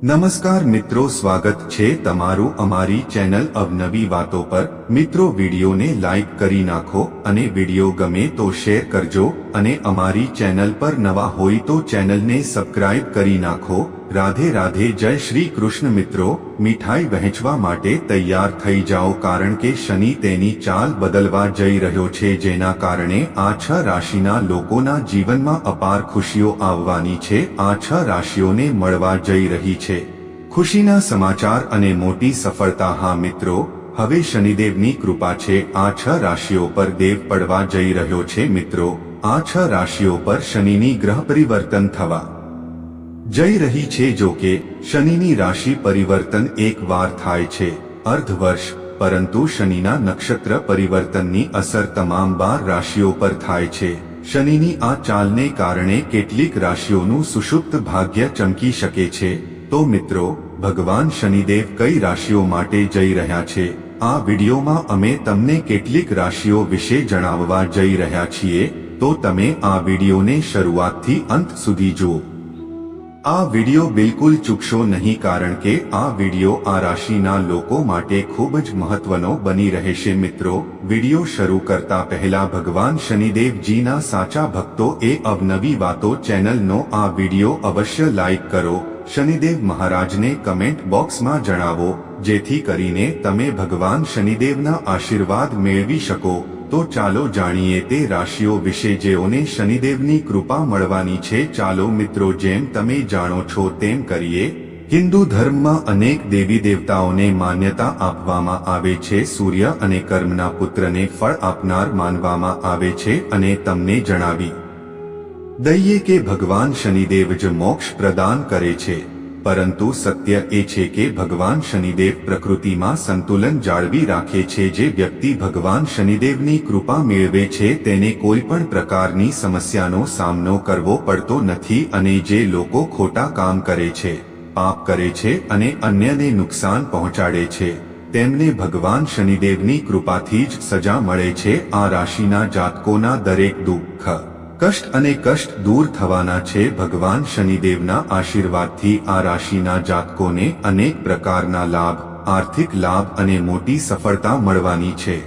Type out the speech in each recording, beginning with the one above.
નમસ્કાર મિત્રો, સ્વાગત છે તમારું અમારી ચેનલ અવનવી વાતો પર. મિત્રો, વિડીયોને લાઈક કરી નાખો અને વીડિયો ગમે તો શેર કરજો અને અમારી ચેનલ પર નવા હોય તો ચેનલને સબસ્ક્રાઇબ કરી નાખો. રાધે રાધે જય શ્રી કૃષ્ણ મિત્રો, મીઠાઈ વહેંચવા માટે તૈયાર થઈ જાઓ કારણ કે શનિ તેની ચાલ બદલવા જઈ રહ્યો છે જેના કારણે આ છ રાશિના લોકોના જીવનમાં અપાર ખુશીઓ આવવાની છે, આ છ રાશિઓને મળવા જઈ રહી છે. ખુશીના સમાચાર અને મોટી સફળતા, હા મિત્રો, હવે શનિદેવની કૃપા છે, આ છ રાશિઓ પર દેવ પડવા જઈ રહ્યો છે મિત્રો, આ છ રાશિઓ પર શનિની ગ્રહ પરિવર્તન થવા જઈ રહી છે જો કે શનિની રાશિ પરિવર્તન એક વાર થાય છે અર્ધ વર્ષ પરંતુ શનિના નક્ષત્ર પરિવર્તનની અસર તમામ બાર રાશિઓ પર થાય છે. શનિની આ ચાલને કારણે કેટલીક રાશિઓનું સુષુપ્ત ભાગ્ય ચમકી શકે છે. તો મિત્રો, ભગવાન શનિદેવ કઈ રાશિઓ માટે જઈ રહ્યા છે? આ વિડીયોમાં અમે તમને કેટલીક રાશિઓ વિશે જણાવવા જઈ રહ્યા છીએ. તો તમે આ વિડીયોને શરૂઆતથી અંત સુધી જુઓ. આ વિડિયો બિલકુલ ચૂકશો નહીં કારણ કે આ વિડિયો આ રાશિના લોકો માટે ખૂબ જ મહત્વનો બની રહેશે મિત્રો. વિડિયો શરૂ કરતા પહેલા ભગવાન શનિદેવજીના સાચા ભક્તો એ અવનવી વાતો ચેનલનો આ વિડિયો અવશ્ય લાઇક કરો. શનિદેવ મહારાજને કમેન્ટ બોક્સમાં જણાવો, જેથી કરીને તમે ભગવાન શનિદેવના આશીર્વાદ મેળવી શકો. તો ચાલો જાણીએ તે રાશિઓ વિશે જેઓને શનિદેવની કૃપા મળવાની છે. ચાલો મિત્રો, જેમ તમે જાણો છો તેમ કરીએ. હિન્દુ ધર્મમાં અનેક દેવી દેવતાઓને માન્યતા આપવામાં આવે છે. સૂર્ય અને કર્મના પુત્રને ફળ આપનાર માનવામાં આવે છે અને તમને જણાવી દઈએ કે ભગવાન શનિદેવ જ મોક્ષ પ્રદાન કરે છે. પરંતુ સત્ય એ છે કે ભગવાન શનિદેવ પ્રકૃતિમાં સંતુલન જાળવી રાખે છે જે વ્યક્તિ ભગવાન શનિદેવની કૃપા મેળવે છે તેને કોઈ પણ પ્રકારની સમસ્યાનો સામનો કરવો પડતો નથી અને જે લોકો ખોટા કામ કરે છે, પાપ કરે છે અને અન્યને નુકસાન પહોંચાડે છે, તેમને ભગવાન શનિદેવની કૃપાથી જ સજા મળે છે આ રાશિના જાતકોના દરેક દુઃખ. કષ્ટ અને કષ્ટ દૂર થવાના છે ભગવાન શનિદેવના આશીર્વાદથી આ રાશિના જાતકોને અનેક પ્રકારના લાભ, આર્થિક લાભ અને મોટી સફળતા મળવાની છે.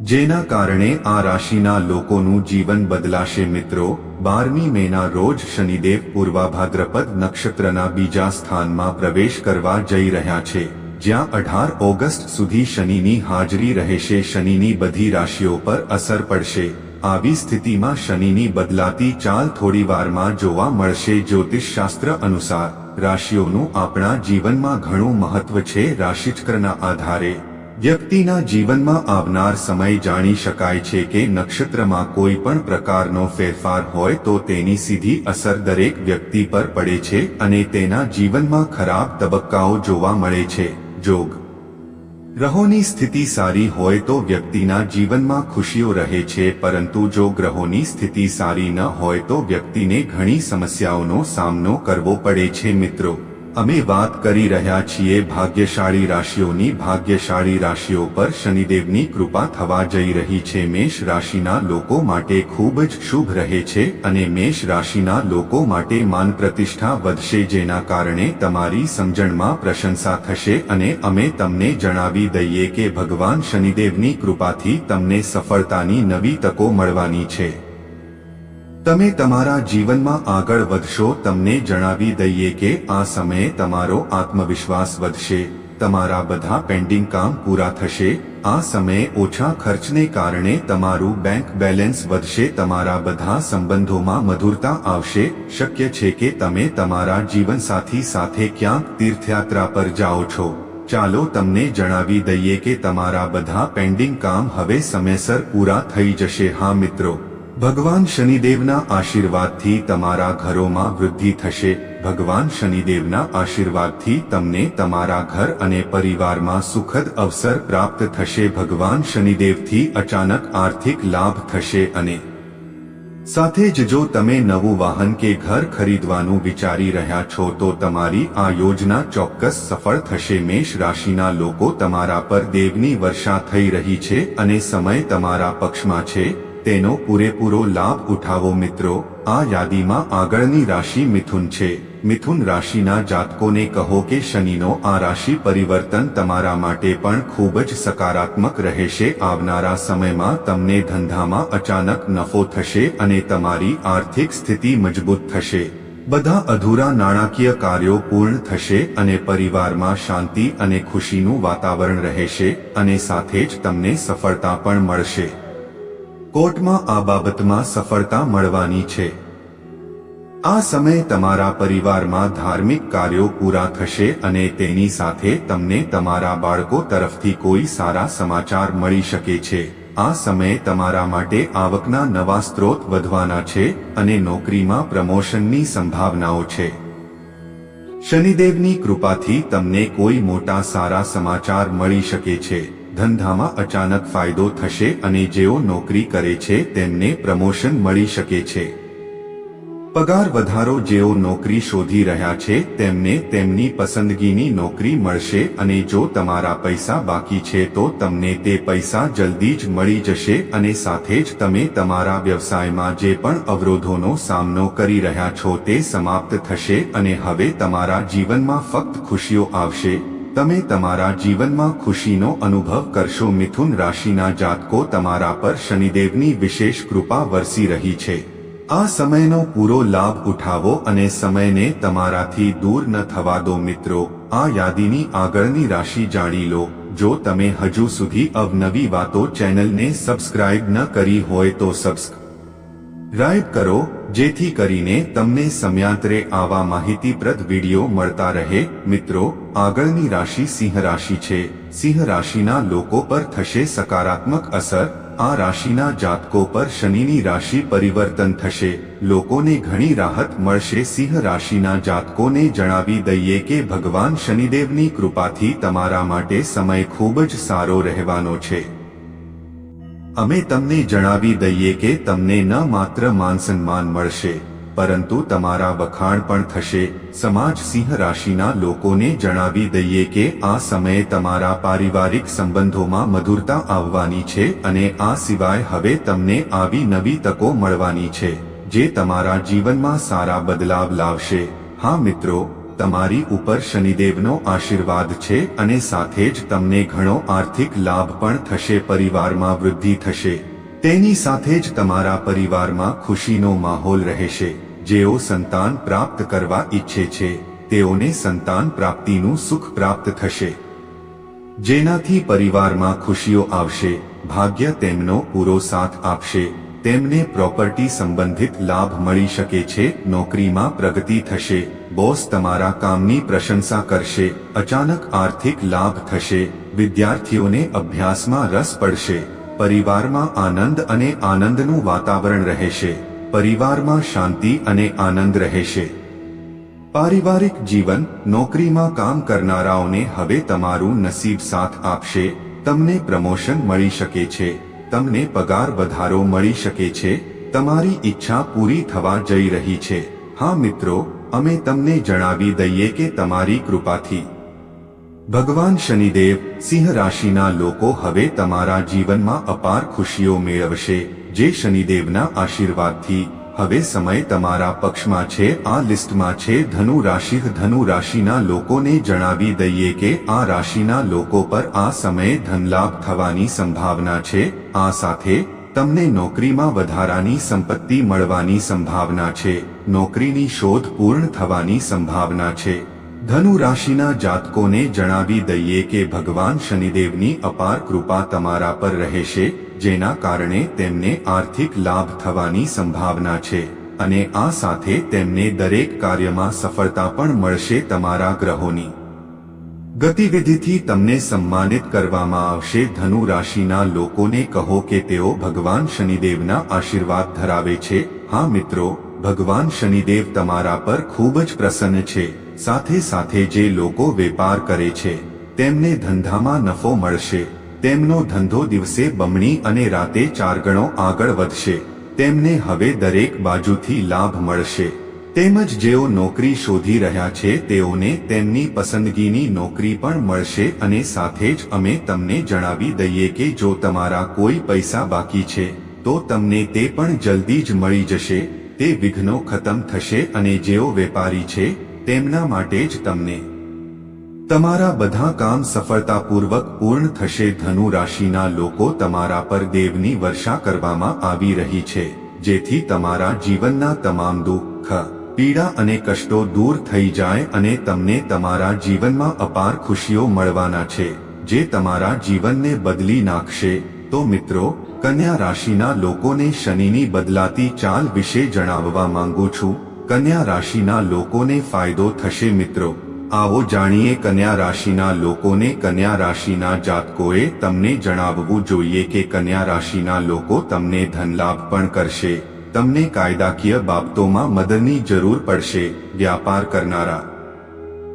જેના કારણે આ રાશિના લોકોનું જીવન બદલાશે મિત્રો, બારમી મેના રોજ શનિદેવ પૂર્વાભાદ્રપદ નક્ષત્રના બીજા સ્થાનમાં પ્રવેશ કરવા જઈ રહ્યા છે. જ્યાં અઢાર ઓગસ્ટ સુધી શનિની હાજરી રહેશે, શનિની બધી રાશિઓ પર અસર પડશે. આવી સ્થિતિમાં શનિની બદલાતી ચાલ થોડી વારમાં જોવા મળશે. જ્યોતિષશાસ્ત્ર અનુસાર, રાશિઓનું આપણા જીવનમાં ઘણું મહત્વ છે. રાશિચક્રના આધારે, વ્યક્તિના જીવનમાં આવનાર સમય જાણી શકાય છે કે નક્ષત્રમાં કોઈ પણ પ્રકારનો ફેરફાર હોય તો તેની સીધી અસર દરેક વ્યક્તિ પર પડે છે અને તેના જીવનમાં ખરાબ તબક્કાઓ જોવા મળે છે. જોગ ગ્રહોની સ્થિતિ સારી હોય તો વ્યક્તિના જીવનમાં ખુશીઓ રહે છે, પરંતુ જો ગ્રહોની સ્થિતિ સારી ન હોય તો વ્યક્તિને ઘણી સમસ્યાઓનો સામનો કરવો પડે છે, મિત્રો. અમે વાત કરી રહ્યા છીએ ભાગ્યશાળી રાશિઓની. ભાગ્યશાળી રાશિઓ પર શનિદેવની કૃપા થવા જઈ રહી છે. મેષ રાશિના લોકો માટે ખૂબ જ શુભ રહે છે અને મેષ રાશિના લોકો માટે માન પ્રતિષ્ઠા વધશે, જેના કારણે તમારી સમજણમાં પ્રશંસા થશે અને અમે તમને જણાવી દઈએ કે ભગવાન શનિદેવની કૃપાથી તમને સફળતાની નવી તકો મળવાની છે. તમે તમારા જીવનમાં આગળ વધશો, તમને જણાવી દઈએ કે આ સમયે તમારો આત્મવિશ્વાસ વધશે, તમારા બધા પેન્ડિંગ કામ પૂરા થશે, આ સમયે ઓછા ખર્ચને કારણે તમારું બેંક બેલેન્સ વધશે, તમારા બધા સંબંધોમાં મધુરતા આવશે, શક્ય છે કે તમે તમારા જીવનસાથી સાથે ક્યાંક તીર્થયાત્રા પર જાઓ છો. ચાલો તમને જણાવી દઈએ કે તમારા બધા પેન્ડિંગ કામ હવે સમયસર પૂરા થઈ જશે. હા મિત્રો. ભગવાન શનિદેવના આશીર્વાદથી તમારા ઘરોમાં વૃદ્ધિ થશે. ભગવાન શનિદેવના આશીર્વાદથી તમને તમારા ઘર અને પરિવારમાં સુખદ અવસર પ્રાપ્ત થશે. ભગવાન શનિદેવથી અચાનક આર્થિક લાભ થશે અને સાથે જ જો તમે નવું વાહન કે ઘર ખરીદવાનું વિચારી રહ્યા છો, તો તમારી આ યોજના ચોક્કસ સફળ થશે. મેષ રાશિના લોકો તમારા પર દેવની વર્ષા થઈ રહી છે અને સમય તમારા પક્ષમાં છે. તેનો પૂરેપૂરો લાભ ઉઠાવો મિત્રો. આ યાદીમાં આગળની રાશિ મિથુન છે. મિથુન રાશિના જાતકોને કહો કે શનિનો આ રાશિ પરિવર્તન તમારા માટે પણ ખૂબ જ સકારાત્મક રહેશે. આવનારા સમયમાં તમને ધંધામાં અચાનક નફો થશે અને તમારી આર્થિક સ્થિતિ મજબૂત થશે. બધા અધૂરા નાણાકીય કાર્યો પૂર્ણ થશે અને પરિવારમાં શાંતિ અને ખુશીનું વાતાવરણ રહેશે અને સાથે જ તમને સફળતા પણ મળશે. કોર્ટમાં આ બાબતમાં સફળતા મળવાની છે. આ સમય તમારા પરિવારમાં ધાર્મિક કાર્યો પૂરા થશે અને તેની સાથે તમને તમારા બાળકો તરફથી કોઈ સારા સમાચાર મળી શકે છે. આ સમયે તમારા માટે આવકના નવા સ્ત્રોત વધવાના છે અને નોકરીમાં પ્રમોશનની સંભાવનાઓ છે. શનિદેવની કૃપાથી તમને કોઈ મોટા સારા સમાચાર મળી શકે છે. ધંધામાં અચાનક ફાયદો થશે અને જેઓ નોકરી કરે છે તેમને પ્રમોશન મળી શકે છે. પગાર વધારો જેઓ નોકરી શોધી રહ્યા છે તેમને તેમની પસંદગીની નોકરી મળશે અને જો તમારા પૈસા બાકી છે તો તમને તે પૈસા જલ્દી જ મળી જશે અને સાથે જ તમે તમારા વ્યવસાયમાં જે પણ અવરોધોનો સામનો કરી રહ્યા છો તે સમાપ્ત થશે અને હવે તમારા જીવનમાં ફક્ત ખુશીઓ આવશે. તમે તમારા જીવનમાં ખુશીનો અનુભવ કરશો. મિથુન રાશિના જાતકો તમારા પર શનિદેવની વિશેષ કૃપા વરસી રહી છે. આ સમયનો પૂરો લાભ ઉઠાવો અને સમયને તમારાથી દૂર ન થવા દો. મિત્રો, આ યાદીની આગળની રાશિ જાણી લો. જો તમે હજુ સુધી અવનવી વાતો ચેનલને સબસ્ક્રાઇબ ન કરી હોય તો સબસ્ક્રાઇબ કરો, જેથી કરીને તમને સમયાંતરે આવા માહિતીપ્રદ વીડિયો મળતા રહે. મિત્રો આગળની રાશિ સિંહ રાશિ છે. સિંહ રાશિના લોકો પર થશે સકારાત્મક અસર. આ રાશિના જાતકો પર શનિની રાશિ પરિવર્તન થશે. લોકોને ઘણી રાહત મળશે. સિંહ રાશિના જાતકોને જણાવી દઈએ કે ભગવાન શનિદેવની કૃપાથી તમારા માટે સમય ખૂબ જ સારો રહેવાનો છે. અમે તમને જણાવી દઈએ કે તમને ન માત્ર માન સન્માન મળશે. પરંતુ તમારા વખાણ પણ થશે. સમાજ સિંહ રાશિના લોકોને જણાવી દઈએ કે આ સમયે તમારા પારિવારિક સંબંધોમાં મધુરતા આવવાની છે અને આ સિવાય હવે તમને આવી નવી તકો મળવાની છે, જે તમારા જીવનમાં સારા બદલાવ લાવશે. હા મિત્રો, તમારી ઉપર શનિદેવનો આશીર્વાદ છે અને સાથે જ તમને ઘણો આર્થિક લાભ પણ થશે, પરિવારમાં વૃદ્ધિ થશે. તેની સાથે જ તમારા પરિવારમાં ખુશીનો માહોલ રહેશે. જેઓ સંતાન પ્રાપ્ત કરવા ઈચ્છે છે, તેઓને સંતાન પ્રાપ્તિનું સુખ પ્રાપ્ત થશે. જેનાથી પરિવારમાં ખુશીઓ આવશે, ભાગ્ય તેમનો પૂરો સાથ આપશે, તેમને પ્રોપર્ટી સંબંધિત લાભ મળી શકે છે, નોકરીમાં પ્રગતિ થશે, બોસ તમારા કામની પ્રશંસા કરશે, અચાનક આર્થિક લાભ થશે, વિદ્યાર્થીઓને અભ્યાસમાં રસ પડશે, પરિવારમાં આનંદ અને આનંદનું વાતાવરણ રહેશે. પરિવારમાં શાંતિ અને આનંદ રહેશે. પારિવારિક જીવન નોકરીમાં કામ કરનારાઓને હવે તમારું નસીબ સાથ આપશે, તમને પ્રમોશન મળી શકે છે, તમને પગાર વધારો મળી શકે છે, તમારી ઈચ્છા પૂરી થવા જઈ રહી છે. હા મિત્રો, અમે તમને જણાવી દઈએ કે તમારી કૃપાથી. ભગવાન શનિદેવ સિંહ રાશિના લોકો હવે તમારા જીવનમાં અપાર ખુશીઓ મેળવશે. જે શનિદેવના આશીર્વાદથી, હવે સમય તમારા પક્ષમાં છે, આ લિસ્ટમાં છે, ધનુ રાશિ, ધનુ રાશિના લોકોને જણાવી દઈએ કે, આ રાશિના લોકો પર આ સમયે ધનલાભ થવાની સંભાવના છે, આ સાથે, તમને નોકરીમાં વધારાની સંપત્તિ મળવાની સંભાવના છે, નોકરીની શોધ પૂર્ણ થવાની સંભાવના છે. ધનુ રાશિના જાતકોને જણાવી દઈએ કે, ભગવાન શનિદેવની અપાર કૃપા તમારા પર રહેશે જેના કારણે તેમને આર્થિક લાભ થવાની સંભાવના છે અને આ સાથે તેમને દરેક કાર્યમાં સફળતા પણ મળશે તમારા ગ્રહોની. ગતિવિધિથી તમને સન્માનિત કરવામાં આવશે. ધનુ રાશિના લોકોને કહો કે તેઓ ભગવાન શનિદેવના આશીર્વાદ ધરાવે છે. હા મિત્રો, ભગવાન શનિદેવ તમારા પર ખૂબ જ પ્રસન્ન છે. સાથે સાથે જે લોકો વેપાર કરે છે, તેમને ધંધામાં નફો મળશે. તેમનો ધંધો દિવસે બમણી અને રાતે ચાર ગણો આગળ વધશે. તેમને હવે દરેક બાજુથી લાભ મળશે. તેમજ જેઓ નોકરી શોધી રહ્યા છે, તેઓને તેમની પસંદગીની નોકરી પણ મળશે અને સાથે જ અમે તમને જણાવી દઈએ કે જો તમારા કોઈ પૈસા બાકી છે, તો તમને તે પણ જલ્દી જ મળી જશે. તે વિઘ્નો ખતમ થશે અને જેઓ વેપારી છે, તેમના માટે જ તમને તમારા બધા કામ સફળતાપૂર્વક પૂર્ણ થશે. ધનુ રાશિના લોકો તમારા પર દેવની વર્ષા કરવામાં આવી રહી છે, જેથી તમારા જીવનના તમામ દુઃખ, પીડા અને કષ્ટો દૂર થઈ જાય અને તમને તમારા જીવનમાં અપાર ખુશીઓ મળવાના છે. જે તમારા જીવનને બદલી નાખશે. તો મિત્રો, કન્યા રાશિના લોકોને શનિની બદલાતી ચાલ વિશે જણાવવા માંગુ છું. કન્યા રાશિના લોકોને ફાયદો થશે મિત્રો. આવો જાણીએ કન્યા રાશિના લોકોને. કન્યા રાશિના જાતકોએ તમને જણાવવું જોઈએ કે કન્યા રાશિના લોકો તમને ધનલાભ પણ કરશે. તમને કાયદાકીય બાબતોમાં મદદની જરૂર પડશે, વ્યાપાર કરનારા.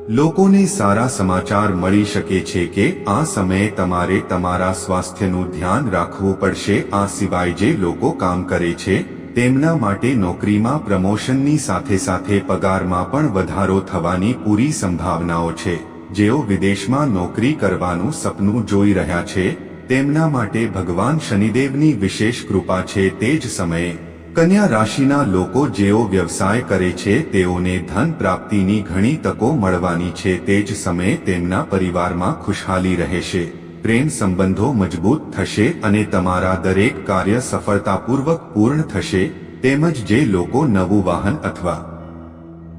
લોકોને સારા સમાચાર મળી શકે છે કે આ સમયે તમારે તમારા સ્વાસ્થ્યનું ધ્યાન રાખવું પડશે. આ સિવાય જે લોકો કામ કરે છે તેમના માટે નોકરીમાં પ્રમોશનની સાથે સાથે પગારમાં પણ વધારો થવાની પૂરી સંભાવનાઓ છે. જેઓ વિદેશમાં નોકરી કરવાનું સપનું જોઈ રહ્યા છે, તેમના માટે ભગવાન શનિદેવની વિશેષ કૃપા છે તે જ સમયે, કન્યા રાશિના લોકો જેઓ વ્યવસાય કરે છે તેઓને ધન પ્રાપ્તિની ઘણી તકો મળવાની છે તે જ સમયે તેમના પરિવારમાં ખુશહાલી રહેશે. પ્રેમ સંબંધો મજબૂત થશે અને તમારા દરેક કાર્ય સફળતાપૂર્વક પૂર્ણ થશે, તેમજ જે લોકો નવું વાહન અથવા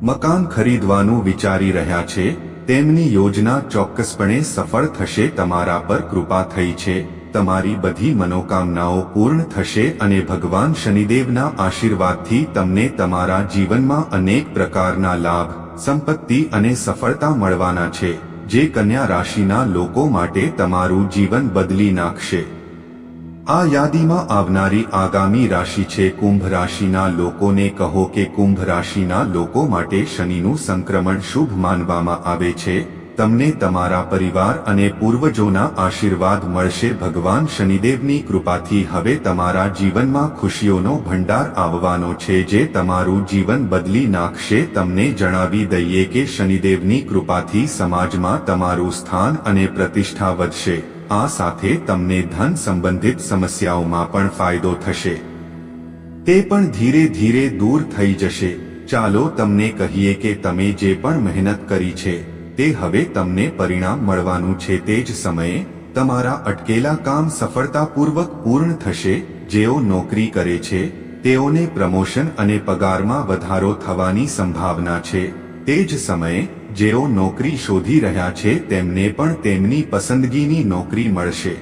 મકાન ખરીદવાનું વિચારી રહ્યા છે, તેમની યોજના ચોક્કસપણે સફળ થશે, તમારા પર કૃપા થઈ છે, તમારી બધી મનોકામનાઓ પૂર્ણ થશે અને ભગવાન શનિદેવના આશીર્વાદથી તમને તમારા જીવનમાં અનેક પ્રકારના લાભ, સંપત્તિ અને સફળતા મળવાના છે. જે કન્યા રાશિના લોકો માટે તમારું જીવન બદલી નાખશે. આ યાદીમાં આવનારી આગામી રાશિ છે કુંભ રાશિના લોકોને કહો કે કુંભ રાશિના લોકો માટે શનિનું સંક્રમણ શુભ માનવામાં આવે છે. તમને તમારા પરિવાર અને પૂર્વજોના આશીર્વાદ મળશે. ભગવાન શનિદેવની કૃપાથી હવે તમારા જીવનમાં ખુશીઓનો ભંડાર આવવાનો છે જે તમારું જીવન બદલી નાખશે. તમને જણાવી દઈએ કે શનિદેવની કૃપાથી સમાજમાં તમારું સ્થાન અને પ્રતિષ્ઠા વધશે. આ સાથે તમને ધન સંબંધિત સમસ્યાઓમાં પણ ફાયદો થશે. તે પણ ધીરે ધીરે દૂર થઈ જશે. ચાલો તમને કહીએ કે તમે જે પણ મહેનત કરી છે તે હવે તમને પરિણામ મળવાનું છે તે જ સમયે, તમારા અટકેલા કામ સફળતાપૂર્વક પૂર્ણ થશે, જેઓ નોકરી કરે છે, તેઓને પ્રમોશન અને પગારમાં વધારો થવાની સંભાવના છે. તે જ સમયે, જેઓ નોકરી શોધી રહ્યા છે તેમને પણ તેમની પસંદગીની નોકરી મળશે.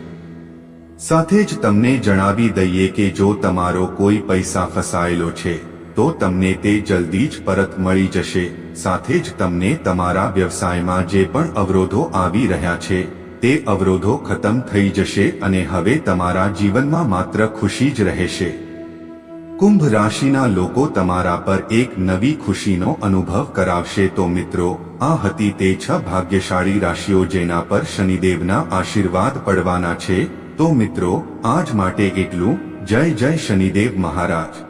સાથે જ તમને જણાવી દઈએ કે જો તમારો કોઈ પૈસા ફસાયેલો છે તો તમને તે જલ્દી જ પરત મળી જશે. સાથે જ તમને તમારા વ્યવસાયમાં જે પણ અવરોધો આવી રહ્યા છે, તે અવરોધો ખતમ થઈ જશે અને હવે તમારા જીવનમાં માત્ર ખુશી જ રહેશે. કુંભ રાશિના લોકો તમારા પર એક નવી ખુશીનો અનુભવ કરાવશે. તો મિત્રો, આ હતી તે છ ભાગ્યશાળી રાશિઓ જેના પર શનિદેવના આશીર્વાદ પડવાના છે. તો મિત્રો, આજ માટે એટલું. જય જય શનિદેવ મહારાજ.